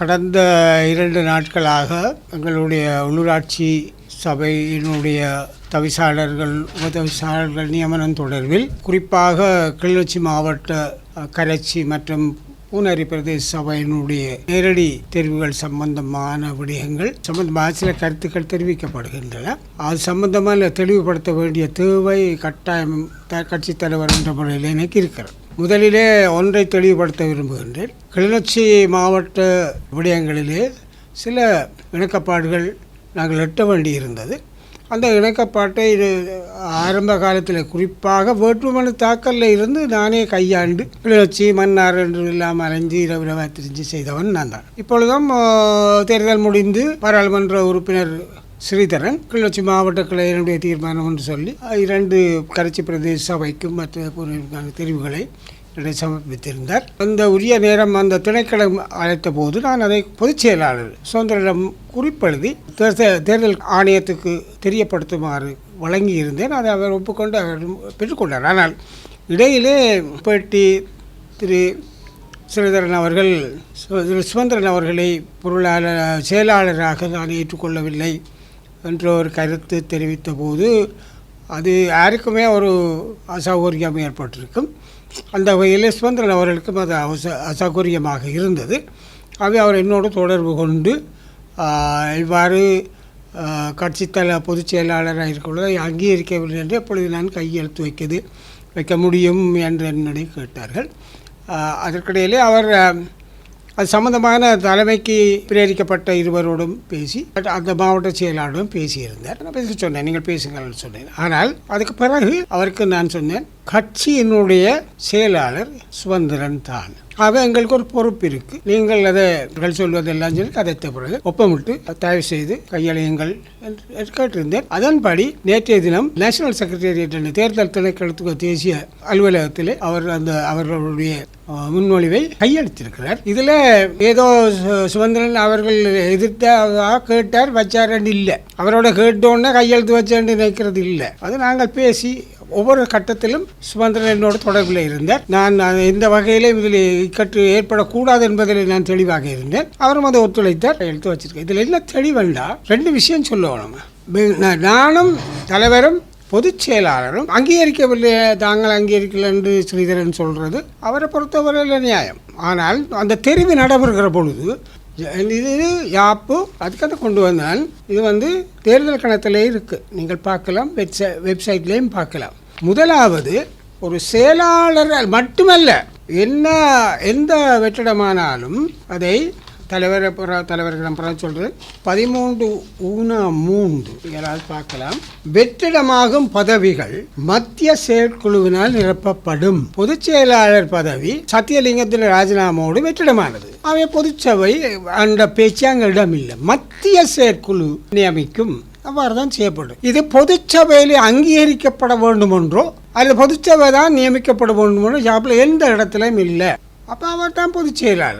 கடந்த இரண்டு நாட்களாக எங்களுடைய உள்ளூராட்சி சபையினுடைய தவிசாளர்கள் உபதவிசாளர்கள் நியமனம் தொடர்பில் குறிப்பாக கிளிநொச்சி மாவட்ட கரைச்சி மற்றும் பூனரி பிரதேச சபையினுடைய நேரடி தெரிவுகள் சம்பந்தமான விடயங்கள் சம்பந்தமாக சில கருத்துக்கள் தெரிவிக்கப்படுகின்றன. அது சம்பந்தமாக தெளிவுபடுத்த வேண்டிய தேவை கட்டாயம் த கட்சித் தலைவர் என்ற முறையில் எனக்கு இருக்கிறது. முதலிலே ஒன்றை தெளிவுபடுத்த விரும்புகின்றேன். கிளிநொச்சி மாவட்ட விடயங்களிலே சில இணக்கப்பாடுகள் நாங்கள் எட்ட வேண்டியிருந்தது. அந்த இணக்கப்பாட்டை இது ஆரம்ப காலத்தில் குறிப்பாக வேட்புமனு தாக்கலில் இருந்து நானே கையாண்டு கிளிநொச்சி மன்னார் என்று இல்லாமல் அலைஞ்சு இரவு இரவா திரிஞ்சு செய்தவன் நான் தான். இப்பொழுதும் தேர்தல் முடிந்து பாராளுமன்ற உறுப்பினர் ஸ்ரீதரன் கிளிநொச்சி மாவட்ட கிளையினுடைய தீர்மானம் என்று சொல்லி இரண்டு கரைச்சி பிரதேச சபைக்கும் மற்ற தெரிவுகளை என்னை சமர்ப்பித்திருந்தார் அந்த உரிய நேரம் அந்த திணைக்களம் அழைத்த போது நான் அதை பொதுச் செயலாளர் சுதந்திரம் குறிப்பெழுதி தேர்தல் தேர்தல் ஆணையத்துக்கு தெரியப்படுத்துமாறு வழங்கியிருந்தேன். அதை அவர் ஒப்புக்கொண்டு அவர் பெற்றுக்கொண்டார். ஆனால் இடையிலே பேட்டி திரு ஸ்ரீதரன் அவர்கள் சு- திரு சுமந்திரன் அவர்களை பொருளாளர் செயலாளராக நான் ஏற்றுக்கொள்ளவில்லை என்ற ஒரு கருத்து தெரிவித்த போது அது யாருக்குமே ஒரு அசௌகரியம் ஏற்பட்டிருக்கும். அந்த வகையில் சுதந்திரன் அவர்களுக்கும் அது அவச அசௌகரியமாக இருந்தது. ஆகவே அவர் என்னோடு தொடர்பு கொண்டு இவ்வாறு கட்சித்தல பொதுச் செயலாளராக இருக்கொள்ள அங்கீகரிக்கவில்லை என்று அப்பொழுது நான் கையெழுத்து வைக்கிறது வைக்க முடியும் என்று என்னுடைய கேட்டார்கள். அதற்கிடையிலே அவர் அது சம்பந்தமான தலைமைக்கு பிரேரிக்கப்பட்ட இருவரோடும் பேசி அந்த மாவட்ட செயலாளரும் பேசியிருந்தார். நான் பேச சொன்னேன் நீங்கள் பேசுங்கள்னு சொன்னேன். ஆனால் அதுக்கு பிறகு அவருக்கு நான் சொன்னேன் கட்சியினுடைய செயலாளர் சுதந்திரன் தான். ஆக எங்களுக்கு ஒரு பொறுப்பு இருக்கு. நீங்கள் அதை சொல்வதெல்லாம் சொல்லி கதைத்த பிறகு ஒப்பமிட்டு தயவு செய்து கையளையுங்கள் என்று கேட்டிருந்தேன். அதன்படி நேற்றைய தினம் நேஷனல் செக்ரட்டேரியட் என்ற தேர்தல் திணைக்களத்துக்கு தேசிய அலுவலகத்திலே அவர் அந்த அவர்களுடைய முன்மொழிவை கையெழுத்திருக்கிறார் இதில் ஏதோ சுதந்திரன் அவர்கள் எதிர்த்தா கேட்டார் வச்சாரன்னு இல்லை. அவரோட கேட்டோன்னே கையெழுத்து வச்சேன்னு நினைக்கிறது இல்லை. அது நாங்கள் பேசி ஒவ்வொரு கட்டத்திலும் சுமந்திரன் என்னோட தொடர்பில் இருந்தார். நான் இந்த எந்த வகையிலும் இதில் இக்கட்டு ஏற்படக்கூடாது என்பதில் நான் தெளிவாக இருந்தேன். அவரும் அதை ஒத்துழைத்தார். எடுத்து வச்சிருக்கேன். இதில் என்ன தெளிவண்டா? ரெண்டு விஷயம் சொல்லுவோம் நானும் தலைவரும் பொதுச் செயலாளரும் அங்கீகரிக்கவில்லை. தாங்கள் அங்கீகரிக்கல என்று ஸ்ரீதரன் சொல்றது அவரை பொறுத்தவரையில் நியாயம். ஆனால் அந்த தெரிவு நடைபெறுகிற பொழுது இது யாப்பு அதுக்காக கொண்டு வந்தான் இது வந்து தேர்தல் கணத்திலே இருக்குது நீங்கள் பார்க்கலாம் வெப்சை வெப்சைட்லேயும் பார்க்கலாம். முதலாவது ஒரு செயலாளர் மட்டுமல்ல என்ன எந்த வெற்றிடமானாலும் அதை தலைவர் புற- தலைவர்களிடம் பிற சொல்கிறேன் பதிமூன்று ஊனா மூன்று யாராவது பார்க்கலாம். வெற்றிடமாகும் பதவிகள் மத்திய செயற்குழுவினால் நிரப்பப்படும். பொதுச் செயலாளர் பதவி சத்தியலிங்கத்தில் ராஜினாமாவோடு வெற்றிடமானது. அவை பொதுச்சபை அந்த பேச்சு அங்கே இடமில்லை. மத்திய செயற்குழு நியமிக்கும் அவ்வாறு தான் செய்யப்படும். இது பொதுச்சபையில் அங்கீகரிக்கப்பட வேண்டுமென்றோ அல்லது பொதுச்சபை தான் நியமிக்கப்பட வேண்டுமென்றோ ஜாப்பில் எந்த இடத்துலையும் இல்லை. அப்போ அவர் தான் பொதுச் செயலாளர்.